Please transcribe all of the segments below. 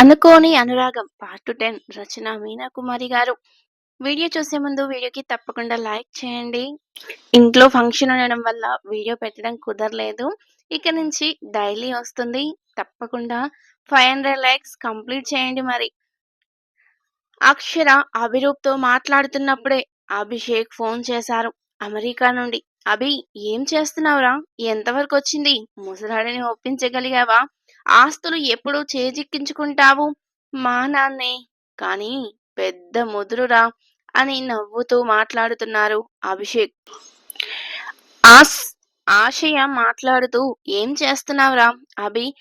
అనుకోని అనురాగం. Part ten. రచన మీనా కుమారి గారు. వీడియో చూసే ముందు వీడియోకి తప్పకుండా లైక్ చేయండి. ఇంట్లో ఫంక్షన్ ఉండడం వల్ల వీడియో పెట్టడం కుదరలేదు. ఇక నుంచి డైలీ వస్తుంది. తప్పకుండా ఫైవ్ హండ్రెడ్ లైక్స్ కంప్లీట్ చేయండి మరి. అక్షర అభిరూప్తో మాట్లాడుతున్నప్పుడే అభిషేక్ ఫోన్ చేశారు. అమెరికా నుండి. అభి ఏం చేస్తున్నావురా? ఎంతవరకు వచ్చింది? ముసలాడిని ఒప్పించగలిగావా? ఆస్తులు ఎప్పుడు చేజిక్కించుకుంటావు? మా నాన్నే. కానీ పెద్ద ముదురురా అని నవ్వుతూ మాట్లాడుతున్నారు అభిషేక్. ఆస్ ఆశయ మాట్లాడుతూ ఏం చేస్తున్నావురా అభి?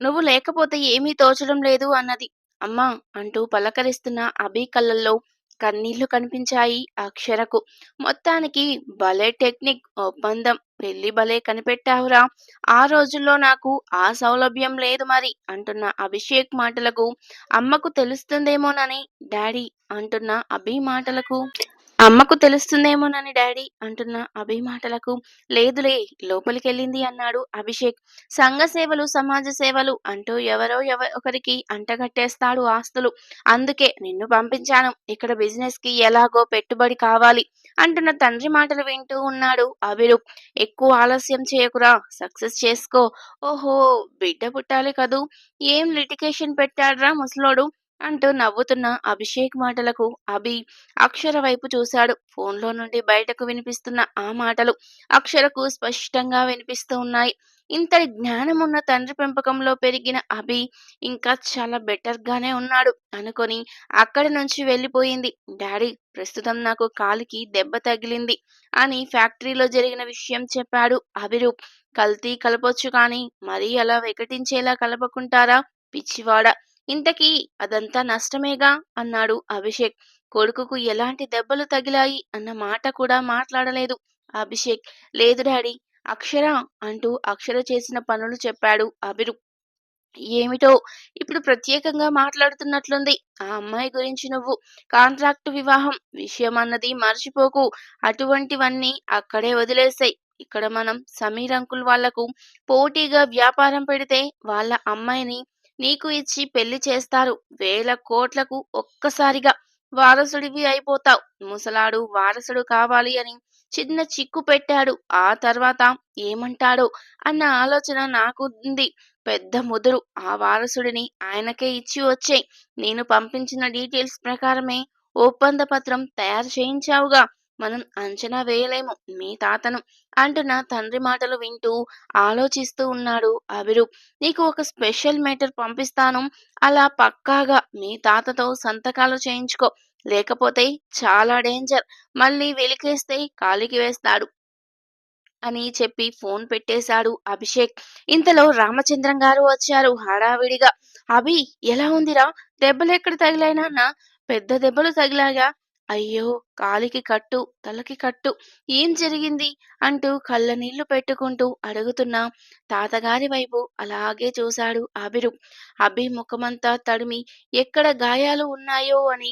నువ్వు లేకపోతే ఏమీ తోచడం లేదు అన్నది. అమ్మా అంటూ పలకరిస్తున్న అభి కళ్ళల్లో కన్నీళ్ళు కనిపించాయి అక్షరకు మొత్తానికి భలే టెక్నిక్ ఒప్పందం. పెళ్ళి భలే కనిపెట్టావురా. ఆ రోజుల్లో నాకు ఆ సౌలభ్యం లేదు మరి అంటున్న అభిషేక్ మాటలకు. అమ్మకు తెలుస్తుందేమోనని డాడీ అంటున్న అభి మాటలకు. అమ్మకు తెలుస్తుందేమోనని డాడీ అంటున్న అభి మాటలకు. లేదులే లోపలికెళ్ళింది అన్నాడు అభిషేక్. సంఘ సేవలు సమాజ సేవలు అంటూ ఎవరో ఒకరికి అంటగట్టేస్తాడు ఆస్తులు. అందుకే నిన్ను పంపించాను. ఇక్కడ బిజినెస్కి ఎలాగో పెట్టుబడి కావాలి అంటున్న తండ్రి మాటలు వింటూ ఉన్నాడు అభిరు ఎక్కువ ఆలస్యం చేయకురా సక్సెస్ చేసుకో. ఓహో బిడ్డ పుట్టాలి కదూ. ఏం లిటికేషన్ పెట్టాడ్రా ముసలోడు? అంటూ నవ్వుతున్న అభిషేక్ మాటలకు అభి అక్షర వైపు చూశాడు. ఫోన్లో నుండి బయటకు వినిపిస్తున్న ఆ మాటలు అక్షరకు స్పష్టంగా వినిపిస్తూ ఉన్నాయి. ఇంతటి జ్ఞానం ఉన్న తండ్రి పెంపకంలో పెరిగిన అభి ఇంకా చాలా బెటర్ గానే ఉన్నాడు అనుకొని అక్కడి నుంచి వెళ్ళిపోయింది. డాడీ ప్రస్తుతం నాకు కాలికి దెబ్బ తగిలింది అని ఫ్యాక్టరీలో జరిగిన విషయం చెప్పాడు అభిరూప్ కల్తీ కలపొచ్చు కానీ మరీ అలా వికటించేలా కలపకుంటారా? పిచ్చివాడ! ఇంతకీ అదంతా నష్టమేగా? అన్నాడు అభిషేక్. కొడుకుకు ఎలాంటి దెబ్బలు తగిలాయి? అన్న మాట కూడా మాట్లాడలేదు అభిషేక్. లేదు డాడీ అక్షర అంటూ అక్షర చేసిన పనులు చెప్పాడు అభిరు ఏమిటో ఇప్పుడు ప్రత్యేకంగా మాట్లాడుతున్నట్లుంది. ఆ అమ్మాయి గురించి నువ్వు కాంట్రాక్ట్ వివాహం విషయం అన్నది మర్చిపోకు. అటువంటివన్నీ అక్కడే వదిలేసాయి. ఇక్కడ మనం సమీర్ అంకుల్ వాళ్ళకు పోటీగా వ్యాపారం పెడితే వాళ్ళ అమ్మాయిని నీకు ఇచ్చి పెళ్ళి చేస్తారు. వేల కోట్లకు ఒక్కసారిగా వారసుడివి అయిపోతావు. ముసలాడు వారసుడు కావాలి అని చిన్న చిక్కు పెట్టాడు. ఆ తర్వాత ఏమంటాడో అన్న ఆలోచన నాకు ఉంది. పెద్ద ముదురు ఆ వారసుడిని ఆయనకే ఇచ్చి వచ్చాయి. నేను పంపించిన డీటెయిల్స్ ప్రకారమే ఒప్పంద పత్రం తయారు చేయించావుగా. మనం అంచనా వేయలేము. మీ తాతను అంటున్న తండ్రి మాటలు వింటూ ఆలోచిస్తూ ఉన్నాడు అభిరు నీకు ఒక స్పెషల్ మ్యాటర్ పంపిస్తాను. అలా పక్కాగా మీ తాతతో సంతకాలు చేయించుకో. లేకపోతే చాలా డేంజర్. మళ్ళీ వెలికేస్తే కాలికి వేస్తాడు అని చెప్పి ఫోన్ పెట్టేశాడు అభిషేక్. ఇంతలో రామచంద్రం గారు వచ్చారు హడావిడిగా. అభి ఎలా ఉందిరా? దెబ్బలు ఎక్కడ తగిలాయినా పెద్ద దెబ్బలు తగిలాగా అయ్యో! కాలికి కట్టు తలకి కట్టు. ఏం జరిగింది? అంటూ కళ్ళ నీళ్ళు పెట్టుకుంటూ అడుగుతున్న తాతగారి వైపు అలాగే చూశాడు అభిరు అభి ముఖమంతా తడిమి ఎక్కడ గాయాలు ఉన్నాయో అని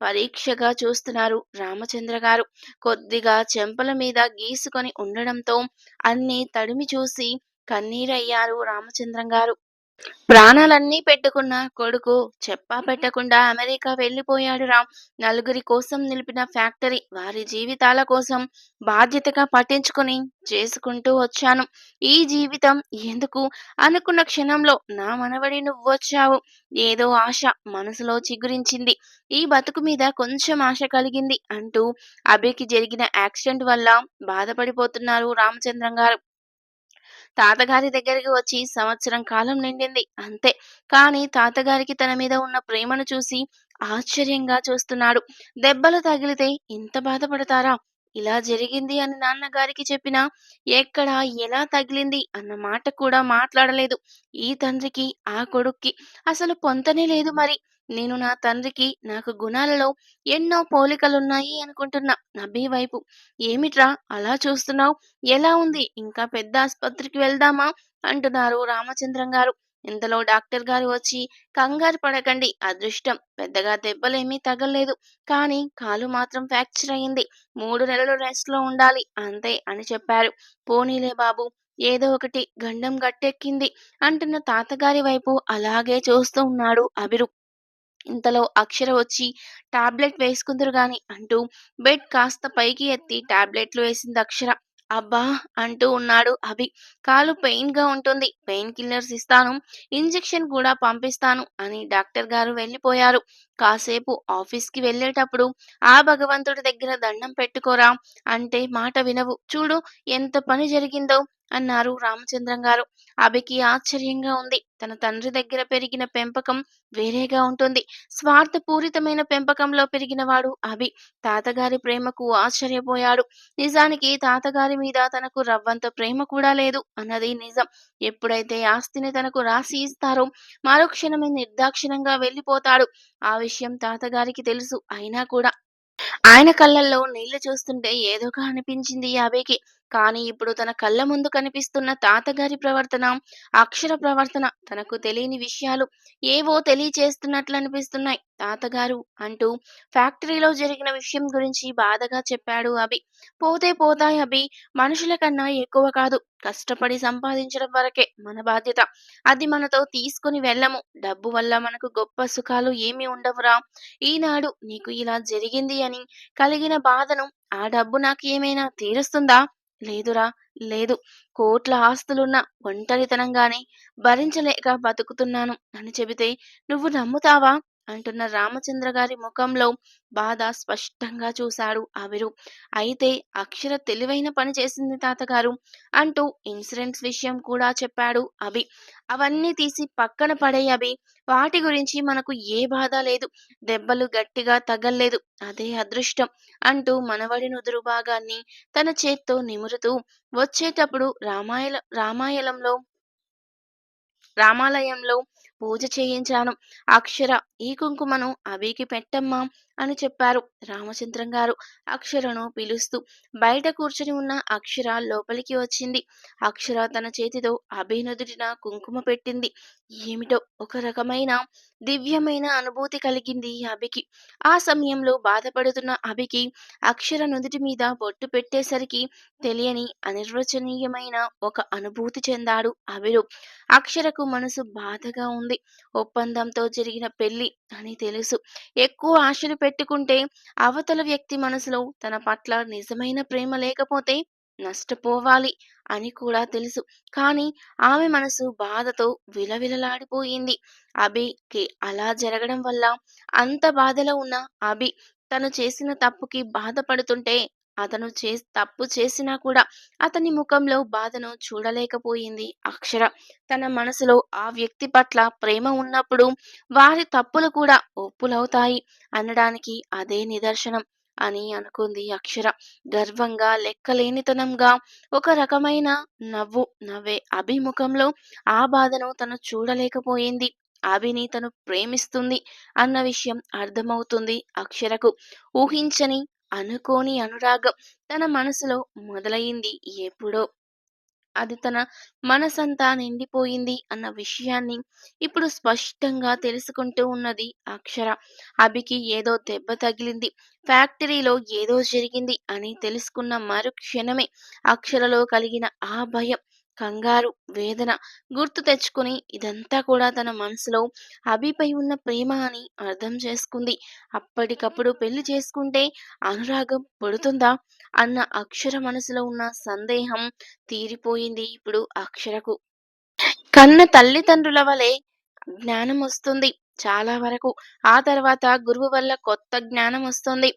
పరీక్షగా చూస్తున్నారు రామచంద్ర గారు. కొద్దిగా చెంపల మీద గీసుకొని ఉండడంతో అన్ని తడిమి చూసి కన్నీరయ్యారు రామచంద్రం గారు. ప్రాణాలన్నీ పెట్టుకున్న కొడుకు చెప్పా పెట్టకుండా అమెరికా వెళ్ళిపోయాడు రామ్. నలుగురి కోసం నిలిపిన ఫ్యాక్టరీ వారి జీవితాల కోసం బాధ్యతగా పట్టించుకుని చేసుకుంటూ వచ్చాను. ఈ జీవితం ఎందుకు? అనుకున్న క్షణంలో నా మనవడి నువ్వు వచ్చావు ఏదో ఆశ మనసులో చిగురించింది. ఈ బతుకు మీద కొంచెం ఆశ కలిగింది అంటూ అభికి జరిగిన యాక్సిడెంట్ వల్ల బాధపడిపోతున్నారు రామచంద్రం గారు. తాతగారి దగ్గరికి వచ్చి సంవత్సరం కాలం నిండింది అంతే. కానీ తాతగారికి తన మీద ఉన్న ప్రేమను చూసి ఆశ్చర్యంగా చూస్తున్నాడు. దెబ్బలు తగిలితే ఇంత బాధపడతారా? ఇలా జరిగింది అని నాన్నగారికి చెప్పినా ఎక్కడ ఎలా తగిలింది అన్న మాట కూడా మాట్లాడలేదు. ఈ తండ్రికి ఆ కొడుక్కి అసలు పొంతనే లేదు మరి. నేను నా తండ్రికి నాకు గుణాలలో ఎన్నో పోలికలున్నాయి అనుకుంటున్నా. నబీ వైపు ఏమిట్రా అలా చూస్తున్నావు? ఎలా ఉంది? ఇంకా పెద్ద ఆసుపత్రికి వెళ్దామా? అంటున్నారు రామచంద్రం గారు. ఇంతలో డాక్టర్ గారు వచ్చి కంగారు పడకండి అదృష్టం. పెద్దగా దెబ్బలేమీ తగలేదు కానీ కాలు మాత్రం ఫ్రాక్చర్ అయింది. మూడు నెలలు రెస్ట్లో ఉండాలి అంతే అని చెప్పారు. పోనీలే బాబు ఏదో ఒకటి గండం గట్టెక్కింది అంటున్న తాతగారి వైపు అలాగే చూస్తూ ఉన్నాడు అభిరు ఇంతలో అక్షర వచ్చి టాబ్లెట్ వేసుకుందరు గాని అంటూ బెడ్ కాస్త పైకి ఎత్తి టాబ్లెట్లు వేసింది అక్షర. అబ్బా అంటూ ఉన్నాడు అభి. కాలు పెయిన్గా ఉంటుంది. పెయిన్ కిల్లర్స్ ఇస్తాను. ఇంజెక్షన్ కూడా పంపిస్తాను అని డాక్టర్ గారు వెళ్ళిపోయారు. కాసేపు ఆఫీస్కి వెళ్ళేటప్పుడు ఆ భగవంతుడి దగ్గర దండం పెట్టుకోరా అంటే మాట వినవు. చూడు ఎంత పని జరిగిందో అన్నారు రామచంద్రం గారు. అభికి ఆశ్చర్యంగా ఉంది. తన తండ్రి దగ్గర పెరిగిన పెంపకం వేరేగా ఉంటుంది. స్వార్థపూరితమైన పెంపకంలో పెరిగినవాడు అభి. తాతగారి ప్రేమకు ఆశ్చర్యపోయాడు. నిజానికి తాతగారి మీద తనకు రవ్వంత ప్రేమ కూడా లేదు అన్నది నిజం. ఎప్పుడైతే ఆస్తిని తనకు రాసి ఇస్తారో మరో క్షణమే నిర్దాక్షిణంగా వెళ్ళిపోతాడు. ఆ విషయం తాతగారికి తెలుసు. అయినా కూడా ఆయన కళ్ళల్లో నీళ్ళు చూస్తుంటే ఏదోగా అనిపించింది అభికి. కానీ ఇప్పుడు తన కళ్ళ ముందు కనిపిస్తున్న తాతగారి ప్రవర్తన అక్షర ప్రవర్తన తనకు తెలియని విషయాలు ఏవో తెలియచేస్తున్నట్లు అనిపిస్తున్నాయి. తాతగారు అంటూ ఫ్యాక్టరీలో జరిగిన విషయం గురించి బాధగా చెప్పాడు అభి. పోతే పోతాయి అభి. మనుషుల కన్నా ఎక్కువ కాదు. కష్టపడి సంపాదించడం వరకే మన బాధ్యత. అది మనతో తీసుకుని వెళ్ళము. డబ్బు వల్ల మనకు గొప్ప సుఖాలు ఏమీ ఉండవురా. ఈనాడు నీకు ఇలా జరిగింది అని కలిగిన బాధను ఆ డబ్బు నాకు ఏమైనా తీరుస్తుందా? లేదురా లేదు. కోట్ల ఆస్తులున్న ఒంటరితనంగానే భరించలేక బతుకుతున్నాను. అని చెబితే నువ్వు నమ్ముతావా? అంటున్న రామచంద్ర గారి ముఖంలో బాధ స్పష్టంగా చూశాడు అవిరు అయితే అక్షర తెలివైన పని చేసింది తాతగారు అంటూ ఇన్సూరెన్స్ విషయం కూడా చెప్పాడు అభి. అవన్నీ తీసి పక్కన పడే అభి. వాటి గురించి మనకు ఏ బాధ లేదు. దెబ్బలు గట్టిగా తగల్లేదు. అదే అదృష్టం అంటూ మనవడి నుదురు భాగాన్ని తన చేత్తో నిమురుతూ వచ్చేటప్పుడు రామాయణ రామాయణంలో రామాలయంలో పూజ చేయించాను. అక్షర ఈ కుంకుమను అభికి పెట్టమ్మా అని చెప్పారు రామచంద్రం గారు. అక్షరను పిలుస్తూ బయట కూర్చుని ఉన్న అక్షర లోపలికి వచ్చింది. అక్షర తన చేతితో అభినదుడిన కుంకుమ పెట్టింది. ఏమిటో ఒక రకమైన దివ్యమైన అనుభూతి కలిగింది అభికి ఆ సమయంలో బాధపడుతున్న అభికి అక్షర నుదుటి మీద బొట్టు పెట్టేసరికి తెలియని అనిర్వచనీయమైన ఒక అనుభూతి చెందాడు అభిరు అక్షరకు మనసు బాధగా ఉంది ఒప్పందంతో జరిగిన పెళ్ళి అని తెలుసు. ఎక్కువ ఆశలు పెట్టుకుంటే అవతల వ్యక్తి మనసులో తన పట్ల నిజమైన ప్రేమ లేకపోతే నష్టపోవాలి అని కూడా తెలుసు. కానీ ఆమె మనసు బాధతో విలవిలలాడిపోయింది. అభికి అలా జరగడం వల్ల అంత బాధలో ఉన్న అభి తను చేసిన తప్పుకి బాధపడుతుంటే అతను చే తప్పు చేసినా కూడా అతని ముఖంలో బాధను చూడలేకపోయింది అక్షర. తన మనసులో ఆ వ్యక్తి పట్ల ప్రేమ ఉన్నప్పుడు వారి తప్పులు కూడా ఒప్పులవుతాయి అనడానికి అదే నిదర్శనం అని అనుకుంది అక్షర. గర్వంగా లెక్కలేనితనంగా ఒక రకమైన నవ్వు నవ్వే అభిముఖంలో ఆ బాధను తను చూడలేకపోయింది. అభిని తను ప్రేమిస్తుంది అన్న విషయం అర్థమవుతుంది అక్షరకు. ఊహించని అనుకోని అనురాగం తన మనసులో మొదలైంది ఎప్పుడో. అది తన మనసంతా నిండిపోయింది అన్న విషయాన్ని ఇప్పుడు స్పష్టంగా తెలుసుకుంటూ ఉన్నది అక్షర. అభికి ఏదో దెబ్బ తగిలింది. ఫ్యాక్టరీలో ఏదో జరిగింది అని తెలుసుకున్న మరు క్షణమే అక్షరలో కలిగిన ఆ భయం కంగారు వేదన గుర్తు తెచ్చుకుని ఇదంతా కూడా తన మనసులో అభిపై ఉన్న ప్రేమ అని అర్థం చేసుకుంది. అప్పటికప్పుడు పెళ్ళి చేసుకుంటే అనురాగం పడుతుందా అన్న అక్షర మనసులో ఉన్న సందేహం తీరిపోయింది ఇప్పుడు అక్షరకు. కన్న తల్లిదండ్రుల వలె జ్ఞానం వస్తుంది. చాలా వరకు ఆ తర్వాత గురువు వల్ల కొత్త జ్ఞానం వస్తుంది.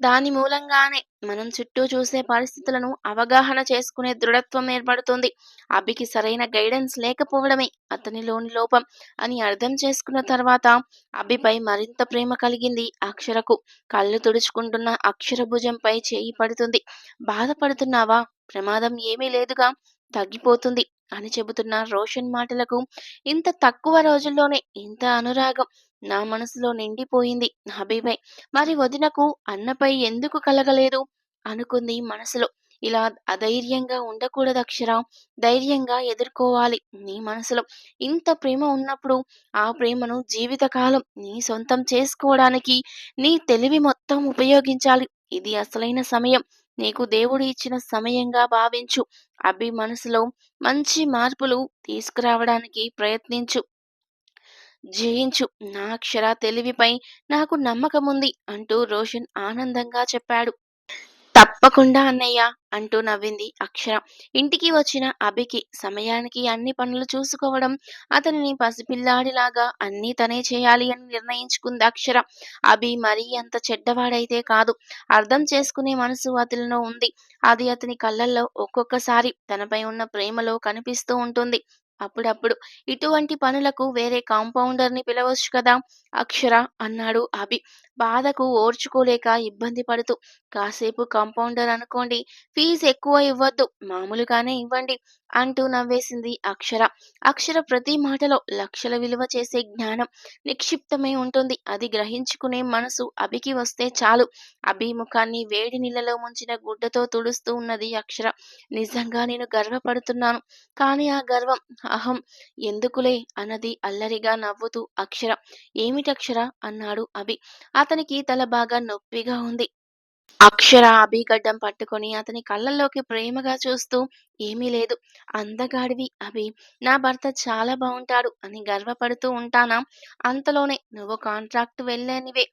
దాని మూలంగానే మనం చుట్టూ చూసే పరిస్థితులను అవగాహన చేసుకునే దృఢత్వం ఏర్పడుతుంది. అభికి సరైన గైడెన్స్ లేకపోవడమే అతనిలోని లోపం అని అర్థం చేసుకున్న తర్వాత అభిపై మరింత ప్రేమ కలిగింది అక్షరకు. కళ్ళు తుడుచుకుంటున్న అక్షర భుజంపై చేయి పడుతుంది. బాధపడుతున్నావా? ప్రమాదం ఏమీ లేదుగా? తగ్గిపోతుంది అని చెబుతున్న రోషన్ మాటలకు ఇంత తక్కువ రోజుల్లోనే ఇంత అనురాగం నా మనసులో నిండిపోయింది హబీబై మరి వదినకు అన్నపై ఎందుకు కలగలేదు? అనుకుంది మనసులో. ఇలా అధైర్యంగా ఉండకూడదు అక్షర. ధైర్యంగా ఎదుర్కోవాలి నీ మనసులో. ఇంత ప్రేమ ఉన్నప్పుడు ఆ ప్రేమను జీవితకాలం నీ సొంతం చేసుకోవడానికి నీ తెలివి మొత్తం ఉపయోగించాలి. ఇది అసలైన సమయం. నీకు దేవుడు ఇచ్చిన సమయంగా భావించు. అభి మనసులో మంచి మార్పులు తీసుకురావడానికి ప్రయత్నించు. జయించు. నా అక్షర తెలివిపై నాకు నమ్మకముంది అంటూ రోషన్ ఆనందంగా చెప్పాడు. తప్పకుండా అన్నయ్య అంటూ నవ్వింది అక్షర. ఇంటికి వచ్చిన అభికి సమయానికి అన్ని పనులు చూసుకోవడం అతనిని పసిపిల్లాడిలాగా అన్నీ తనే చేయాలి అని నిర్ణయించుకుంది అక్షర. అభి మరీ అంత చెడ్డవాడైతే కాదు. అర్థం చేసుకునే మనసు అతనిలో ఉంది. అది అతని కళ్ళల్లో ఒక్కొక్కసారి తనపై ఉన్న ప్రేమలో కనిపిస్తూ ఉంటుంది. అప్పుడప్పుడు ఇటువంటి పనులకు వేరే కాంపౌండర్ని పిలవచ్చు కదా. అక్షర అన్నాడు అభి. బాధకు ఓర్చుకోలేక ఇబ్బంది పడుతూ కాసేపు కాంపౌండర్ అనుకోండి ఫీజు ఎక్కువ ఇవ్వద్దు మామూలుగానే ఇవ్వండి అంటూ నవ్వేసింది అక్షర. అక్షర ప్రతి మాటలో లక్షల విలువ చేసే జ్ఞానం నిక్షిప్తమై ఉంటుంది. అది గ్రహించుకునే మనసు అభికి వస్తే చాలు. అభి ముఖాన్ని వేడి నీళ్ళలో ముంచిన గుడ్డతో తుడుస్తూ ఉన్నది అక్షర. నిజంగా నేను గర్వపడుతున్నాను కానీ ఆ గర్వం అహం ఎందుకులే? అన్నది అల్లరిగా నవ్వుతూ అక్షర. ఏమిటక్షర? అన్నాడు అభి. అతనికి తల బాగా నొప్పిగా ఉంది. అక్షర అభిగడ్డం పట్టుకొని అతని కళ్ళల్లోకి ప్రేమగా చూస్తూ ఏమీ లేదు. అందగాడివి అభి. నా భర్త చాలా బాగుంటాడు అని గర్వపడుతూ ఉంటానా? అంతలోనే నువ్వు కాంట్రాక్ట్ వెళ్ళనివే.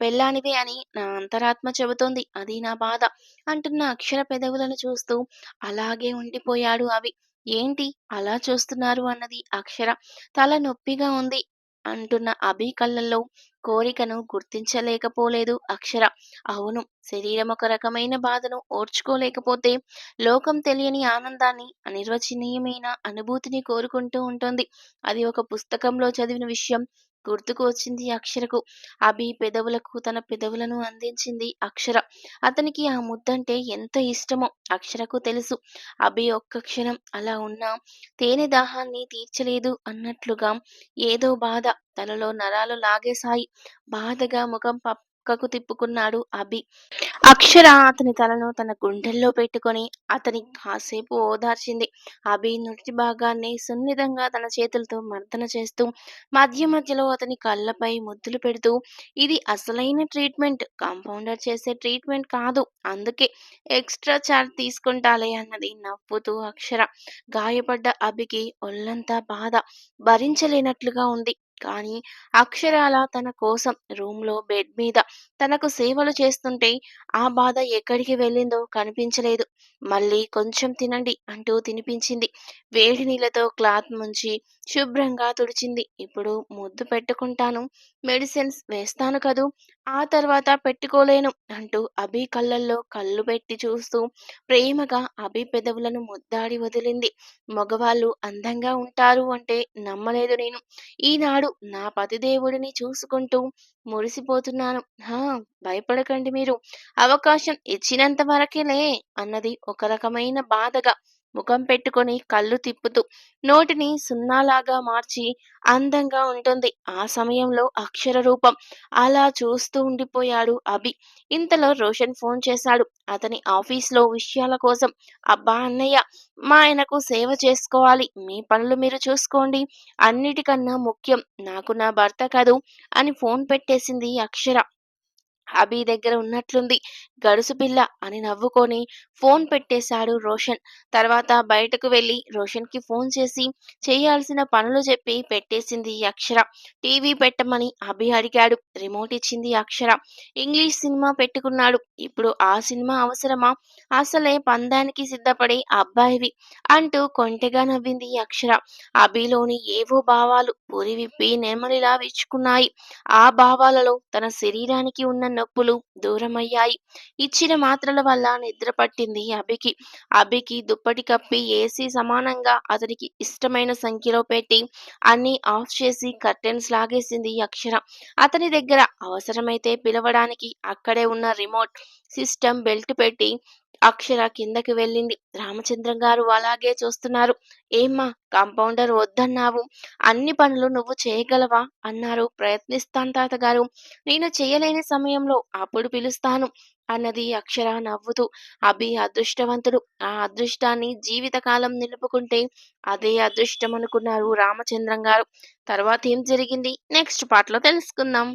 వెళ్ళానివే అని నా అంతరాత్మ చెబుతోంది. అది నా బాధ అంటున్న అక్షర పెదవులను చూస్తూ అలాగే ఉండిపోయాడు అవి ఏంటి? అలా చూస్తున్నారు అన్నది అక్షర. తల నొప్పిగా ఉంది. అంటున్న అభి కళ్ళల్లో కోరికను గుర్తించలేకపోలేదు అక్షర. అవును శరీరం ఒక రకమైన బాధను ఓర్చుకోలేకపోతే లోకం తెలియని ఆనందాన్ని అనిర్వచనీయమైన అనుభూతిని కోరుకుంటూ ఉంటుంది. అది ఒక పుస్తకంలో చదివిన విషయం. గుర్తుకు వచ్చింది అక్షరకు. అభి పెదవులకు తన పెదవులను అందించింది అక్షర. అతనికి ఆ ముద్దంటే ఎంత ఇష్టమో అక్షరకు తెలుసు. అభి ఒక్క క్షణం అలా ఉన్నా తేనె దాహాన్ని తీర్చలేదు అన్నట్లుగా ఏదో బాధ తలలో నరాలు లాగేశాయి. బాధగా ముఖం పక్కకు తిప్పుకున్నాడు అభి. అక్షర అతని తలను తన గుండెల్లో పెట్టుకొని అతని కాసేపు ఓదార్చింది. అభి నుటి భాగాన్ని సున్నితంగా తన చేతులతో మర్దన చేస్తూ మధ్య మధ్యలో అతని కళ్ళపై ముద్దులు పెడుతూ ఇది అసలైన ట్రీట్మెంట్ కాంపౌండర్ చేసే ట్రీట్మెంట్ కాదు అందుకే ఎక్స్ట్రా చార్జ్ తీసుకుంటాలే అన్నది నవ్వుతూ అక్షర. గాయపడ్డ అభికి ఒళ్ళంతా బాధ. భరించలేనట్లుగా ఉంది. కానీ అక్షరాల తన కోసం రూమ్లో బెడ్ మీద తనకు సేవలు చేస్తుంటే ఆ బాధ ఎక్కడికి వెళ్ళిందో కనిపించలేదు. మళ్ళీ కొంచెం తినండి అంటూ తినిపించింది. వేడి నీళ్ళతో క్లాత్ ముంచి శుభ్రంగా తుడిచింది. ఇప్పుడు ముద్దు పెట్టుకుంటాను. మెడిసిన్స్ వేస్తాను కదూ? ఆ తర్వాత పెట్టుకోలేను అంటూ అభి కళ్ళల్లో కళ్ళు పెట్టి చూస్తూ ప్రేమగా అభి పెదవులను ముద్దాడి వదిలింది. మగవాళ్ళు అందంగా ఉంటారు అంటే నమ్మలేదు నేను. ఈనాడు నా పతిదేవుడిని చూసుకుంటూ మురిసిపోతున్నాను. హా భయపడకండి మీరు. అవకాశం ఇచ్చినంత వరకేలే అన్నది ఒక రకమైన బాధగా ముఖం పెట్టుకొని కళ్ళు తిప్పుతూ నోటిని సున్నాలాగా మార్చి అందంగా ఉంటుంది. ఆ సమయంలో అక్షర రూపం అలా చూస్తూ ఉండిపోయాడు అభి. ఇంతలో రోషన్ ఫోన్ చేశాడు. అతని ఆఫీస్లో విషయాల కోసం అబ్బా అన్నయ్య మా ఆయనకు సేవ చేసుకోవాలి. మీ పనులు మీరు చూసుకోండి. అన్నిటికన్నా ముఖ్యం నాకు నా భర్త కదూ అని ఫోన్ పెట్టేసింది అక్షర. అభి దగ్గర ఉన్నట్లుంది. గడుసు పిల్ల అని నవ్వుకొని ఫోన్ పెట్టేశాడు రోషన్. తర్వాత బయటకు వెళ్ళి రోషన్కి ఫోన్ చేసి చేయాల్సిన పనులు చెప్పి పెట్టేసింది అక్షర. టీవీ పెట్టమని అభి అడిగాడు. రిమోట్ ఇచ్చింది అక్షర. ఇంగ్లీష్ సినిమా పెట్టుకున్నాడు. ఇప్పుడు ఆ సినిమా అవసరమా? అసలే పందానికి సిద్ధపడే అబ్బాయివి అంటూ కొంటెగా నవ్వింది అక్షర. అభిలోని ఏవో భావాలు పూరి విప్పి నెమలిలా విచ్చుకున్నాయి. ఆ భావాలలో తన శరీరానికి ఉన్న నొప్పులు దూరమయ్యాయి. ఇచ్చిన మాత్రల వల్ల నిద్ర పట్టింది అభికి. అభికి దుప్పటి కప్పి ఏసీ సమానంగా అతనికి ఇష్టమైన సంఖ్యలో పెట్టి అన్ని ఆఫ్ చేసి కర్టెన్స్ లాగేసింది అక్షర. అతని దగ్గర అవసరమైతే పిలవడానికి అక్కడే ఉన్న రిమోట్ సిస్టమ్ బెల్ట్ పెట్టి అక్షర కిందకి వెళ్ళింది. రామచంద్రం గారు అలాగే చూస్తున్నారు. ఏమ్మా కాంపౌండర్ వద్దన్నావు. అన్ని పనులు నువ్వు చేయగలవా? అన్నారు. ప్రయత్నిస్తాను తాతగారు. నేను చేయలేని సమయంలో అప్పుడు పిలుస్తాను అన్నది అక్షర నవ్వుతూ. అభి అదృష్టవంతుడు. ఆ అదృష్టాన్ని జీవితకాలం నిలుపుకుంటే అదే అదృష్టం అనుకున్నారు రామచంద్రం గారు. తర్వాత ఏం జరిగింది? నెక్స్ట్ పార్ట్లో తెలుసుకుందాం.